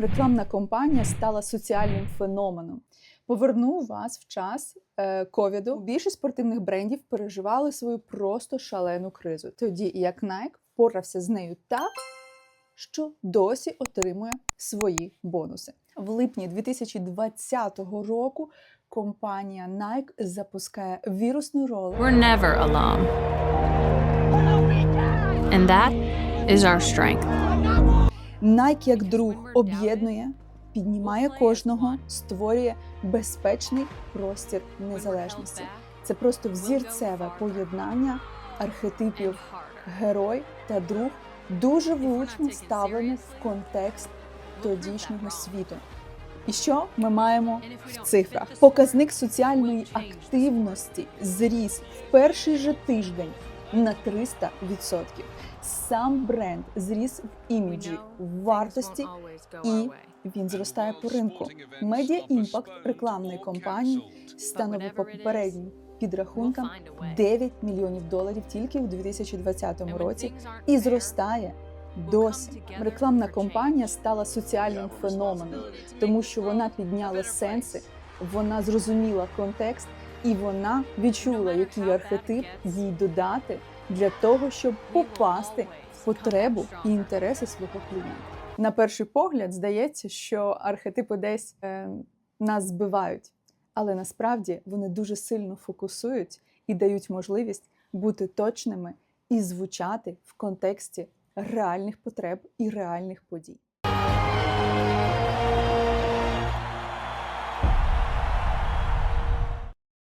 Рекламна кампанія стала соціальним феноменом. Поверну вас в час е, ковіду. Більшість спортивних брендів переживали свою просто шалену кризу. Тоді як Nike впорався з нею так, що досі отримує свої бонуси. В липні 2020 року компанія Nike запускає вірусний ролик. We're never alone. And that is our strength. Nike як друг об'єднує, піднімає кожного, створює безпечний простір незалежності. Це просто взірцеве поєднання архетипів герой та друг, дуже влучно вставлене в контекст тодішнього світу. І що ми маємо в цифрах? Показник соціальної активності зріс в перший же тиждень на 300%. Сам бренд зріс в іміджі, в вартості і він зростає по ринку. Медіа імпакт рекламної кампанії становив по попереднім підрахункам 9 мільйонів доларів тільки у 2020 році і зростає досі. Рекламна кампанія стала соціальним феноменом, тому що вона підняла сенси, вона зрозуміла контекст і вона відчула, який архетип їй додати для того, щоб попасти в потребу і інтереси свого клієнта. На перший погляд здається, що архетипи десь е, нас збивають, але насправді вони дуже сильно фокусують і дають можливість бути точними і звучати в контексті реальних потреб і реальних подій.